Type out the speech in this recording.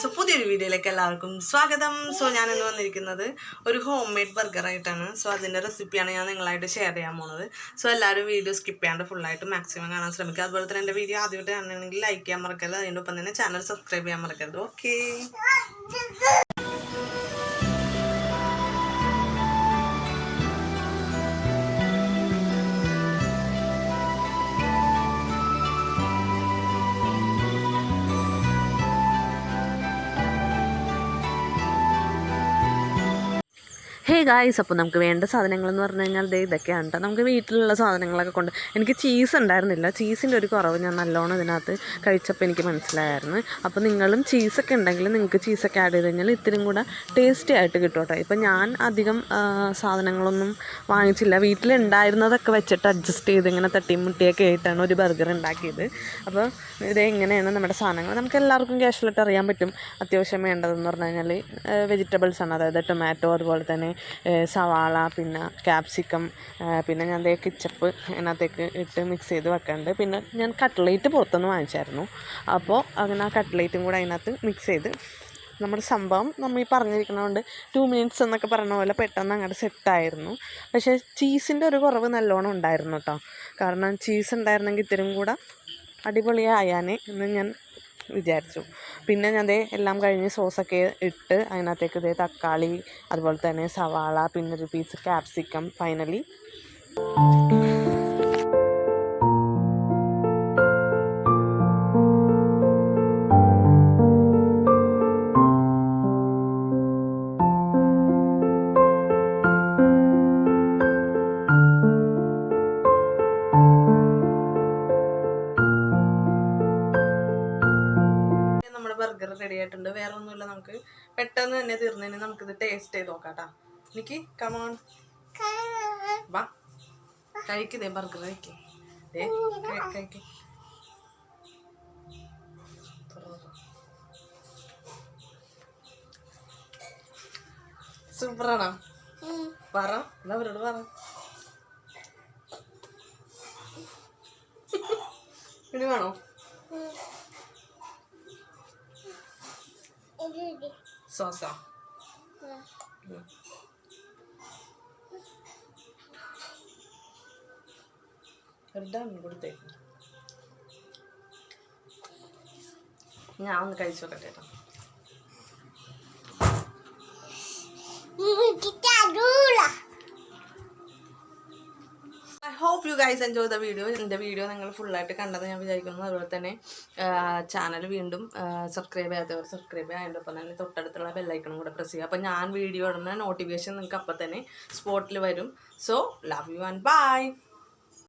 So പുതിയൊരു വീഡിയോയിലേക്ക് എല്ലാവർക്കും സ്വാഗതം. സോ ഞാൻ ഇന്ന് വന്നിരിക്കുന്നത് ഒരു ഹോം മെയ്ഡ് ബർഗർ ആയിട്ടാണ്. സോ അതിന്റെ റെസിപ്പിയാണ് ഞാൻ നിങ്ങളായിട്ട് ഷെയർ ചെയ്യാൻ പോകുന്നത് സോ എല്ലാവരും വീഡിയോ സ്കിപ്പ് ചെയ്യാണ്ട് ഫുള്ളായിട്ട് മാക്സിമം കാണാൻ ശ്രമിക്കുക. അതുപോലെ തന്നെ എന്റെ വീഡിയോ ആദ്യമായിട്ട് കാണണമെങ്കിൽ ലൈക്ക് ചെയ്യാൻ മറക്കരുത്. അതിന്റെ ഒപ്പം തന്നെ ചാനൽ സബ്സ്ക്രൈബ് ചെയ്യാൻ മറക്കരുത്. ഓക്കേ ഹേ ഗായ്സ് അപ്പോൾ നമുക്ക് വേണ്ട സാധനങ്ങളെന്ന് പറഞ്ഞു കഴിഞ്ഞാൽ ദേ ഇതൊക്കെയാണ് കേട്ടോ നമുക്ക് വീട്ടിലുള്ള സാധനങ്ങളൊക്കെ കൊണ്ട് എനിക്ക് ചീസ് ഉണ്ടായിരുന്നില്ല. ചീസിന്റെ ഒരു കുറവ് ഞാൻ നല്ലോണം ഇതിനകത്ത് കഴിച്ചപ്പോൾ എനിക്ക് മനസ്സിലായിരുന്നു. അപ്പോൾ നിങ്ങളും ചീസൊക്കെ ഉണ്ടെങ്കിൽ നിങ്ങൾക്ക് ചീസൊക്കെ ആഡ് ചെയ്ത് കഴിഞ്ഞാൽ ഇത്തിരി കൂടെ ടേസ്റ്റി ആയിട്ട് കിട്ടും കേട്ടോ ഇപ്പം ഞാൻ അധികം സാധനങ്ങളൊന്നും വാങ്ങിച്ചില്ല. വീട്ടിലുണ്ടായിരുന്നതൊക്കെ വെച്ചിട്ട് അഡ്ജസ്റ്റ് ചെയ്ത് ഇങ്ങനെ തട്ടിയും മുട്ടിയൊക്കെ ആയിട്ടാണ് ഒരു ബർഗർ ഉണ്ടാക്കിയത്. അപ്പോൾ ഇത് എങ്ങനെയാണ് നമ്മുടെ സാധനങ്ങൾ? നമുക്ക് എല്ലാവർക്കും ക്യാഷ്വലായിട്ട് അറിയാൻ പറ്റും. അത്യാവശ്യം വേണ്ടതെന്ന് പറഞ്ഞു കഴിഞ്ഞാൽ വെജിറ്റബിൾസാണ് അതായത് ടൊമാറ്റോ അതുപോലെ തന്നെ സവാള പിന്നെ ക്യാപ്സിക്കം പിന്നെ ഞാൻ ദേ കിച്ചപ്പ് അതിനകത്തേക്ക് ഇട്ട് മിക്സ് ചെയ്ത് വെക്കുന്നുണ്ട് പിന്നെ ഞാൻ കട്ട്ലേറ്റ് പുറത്തുനിന്ന് വാങ്ങിച്ചായിരുന്നു. അപ്പോൾ അങ്ങനെ ആ കട്ട്ലേറ്റും കൂടെ അതിനകത്ത് മിക്സ് ചെയ്ത് നമ്മുടെ സംഭവം നമ്മൾ ഈ പറഞ്ഞിരിക്കുന്നതുകൊണ്ട് ടു മിനിറ്റ്സ് എന്നൊക്കെ പറഞ്ഞ പോലെ പെട്ടെന്ന് അങ്ങോട്ട് സെറ്റായിരുന്നു പക്ഷേ ചീസിന്റെ ഒരു കുറവ് നല്ലോണം ഉണ്ടായിരുന്നു കേട്ടോ കാരണം ചീസ് ഉണ്ടായിരുന്നെങ്കിൽ ഇത്തിരി കൂടെ അടിപൊളിയായാനേ എന്ന് ഞാൻ വിചാരിച്ചു. പിന്നെ ഞാൻ ദേ എല്ലാം കഴിഞ്ഞ് സോസൊക്കെ ഇട്ട് അതിനകത്തേക്ക് ഇതേ തക്കാളി അതുപോലെ തന്നെ സവാള പിന്നെ ഒരു പീസ് ക്യാപ്സിക്കം ഫൈനലി നമ്മുടെ റെഡി ആയിട്ടുണ്ട്. വേറെ ഒന്നുമില്ല നമുക്ക്. പെട്ടെന്ന് തന്നെ തീർന്നതിന് നമുക്കിത് ടേസ്റ്റ് ചെയ്ത് നോക്കാം കേട്ടോ എനിക്ക് കമോൺ വാ കഴിക്കുന്നേ ബർഗർ കഴിക്കേ കഴിക്കേ. സൂപ്പറാണോ? പറ. എന്നാ അവരോട് പറ. ഇനി വേണോ? സോസോ ഒരു കൊടുത്തേ ഞാൻ ഒന്ന് കഴിച്ചു നോക്കട്ടെ കേട്ടോ hope you guys enjoy the video എന്റെ വീഡിയോ നിങ്ങൾ ഫുള്ളായിട്ട് കണ്ടെന്ന് ഞാൻ വിചാരിക്കുന്നു. അതുപോലെ തന്നെ ചാനൽ വീണ്ടും സബ്സ്ക്രൈബ് ചെയ്യാത്തവർ സബ്സ്ക്രൈബ് ചെയ്യുക അതിന്റെ തന്നെ തൊട്ടടുത്തുള്ള ബെല്ലൈക്കണും കൂടെ പ്രസ് ചെയ്യുക. അപ്പോൾ ഞാൻ വീഡിയോ ഇടുന്ന നോട്ടിഫിക്കേഷൻ നിങ്ങൾക്ക് അപ്പം തന്നെ സ്പോട്ടിൽ വരും. So love you and bye